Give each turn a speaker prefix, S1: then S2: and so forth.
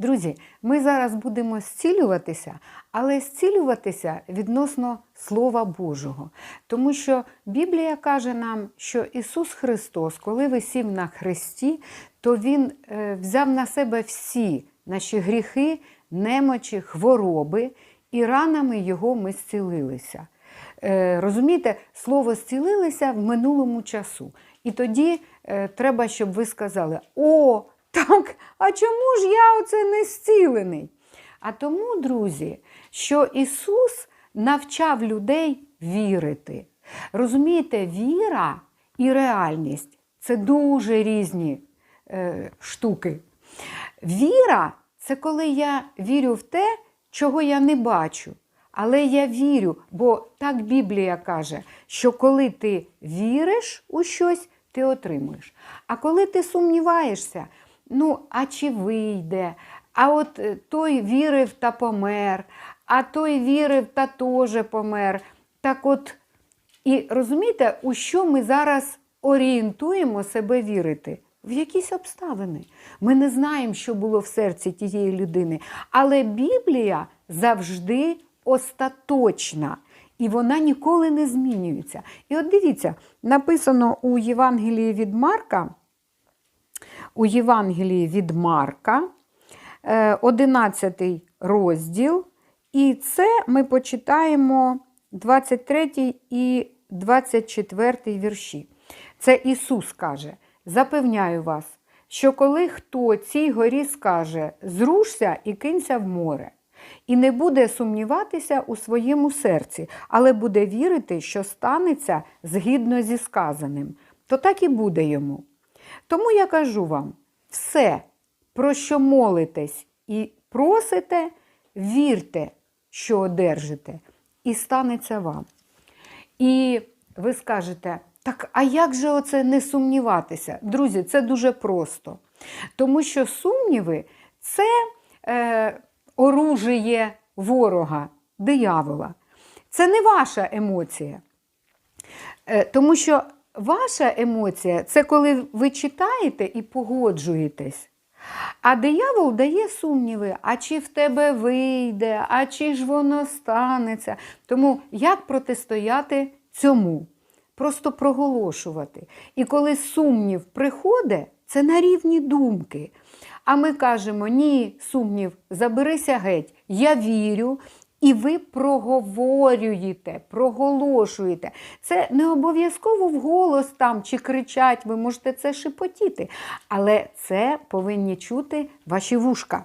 S1: Друзі, ми зараз будемо зцілюватися, але зцілюватися відносно Слова Божого. Тому що Біблія каже нам, що Ісус Христос, коли висів на хресті, то Він е, взяв на себе всі наші гріхи, немочі, хвороби, і ранами Його ми зцілилися. Е, Розумієте, слово зцілилися в минулому часу. І тоді е, треба, щоб ви сказали: О, так, а чому ж я оце не зцілений? А тому, друзі, що Ісус навчав людей вірити. Розумієте, віра і реальність це дуже різні е, штуки. Віра це коли я вірю в те, чого я не бачу. Але я вірю, бо так Біблія каже, що коли ти віриш у щось, ти отримуєш. А коли ти сумніваєшся, ну, а чи вийде? А от е, той вірив та помер, а той вірив та теж помер. Так от, і розумієте, у що ми зараз орієнтуємо себе вірити? В якісь обставини. Ми не знаємо, що було в серці тієї людини. Але Біблія завжди остаточна. І вона ніколи не змінюється. І от дивіться, написано у Євангелії від Марка, у Євангелії від Марка, е, 11 розділ, і це ми почитаємо 23 і 24 вірші. Це Ісус каже: Запевняю вас, що коли хто цій горі скаже, зрушся і кинься в море, і не буде сумніватися у своєму серці, але буде вірити, що станеться згідно зі сказаним, то так і буде йому. Тому я кажу вам: все, про що молитесь і просите, вірте, що одержите, і станеться вам. І ви скажете, так, а як же оце не сумніватися? Друзі, це дуже просто. Тому що сумніви це е, оружіє ворога, диявола. Це не ваша емоція. Е, Тому що ваша емоція це коли ви читаєте і погоджуєтесь. А диявол дає сумніви, а чи в тебе вийде, а чи ж воно станеться. Тому як протистояти цьому? Просто проголошувати. І коли сумнів приходить, це на рівні думки. А ми кажемо: ні, сумнів, заберися геть, я вірю. І ви проговорюєте, проголошуєте. Це не обов'язково вголос там чи кричать, ви можете це шепотіти. Але це повинні чути ваші вушка.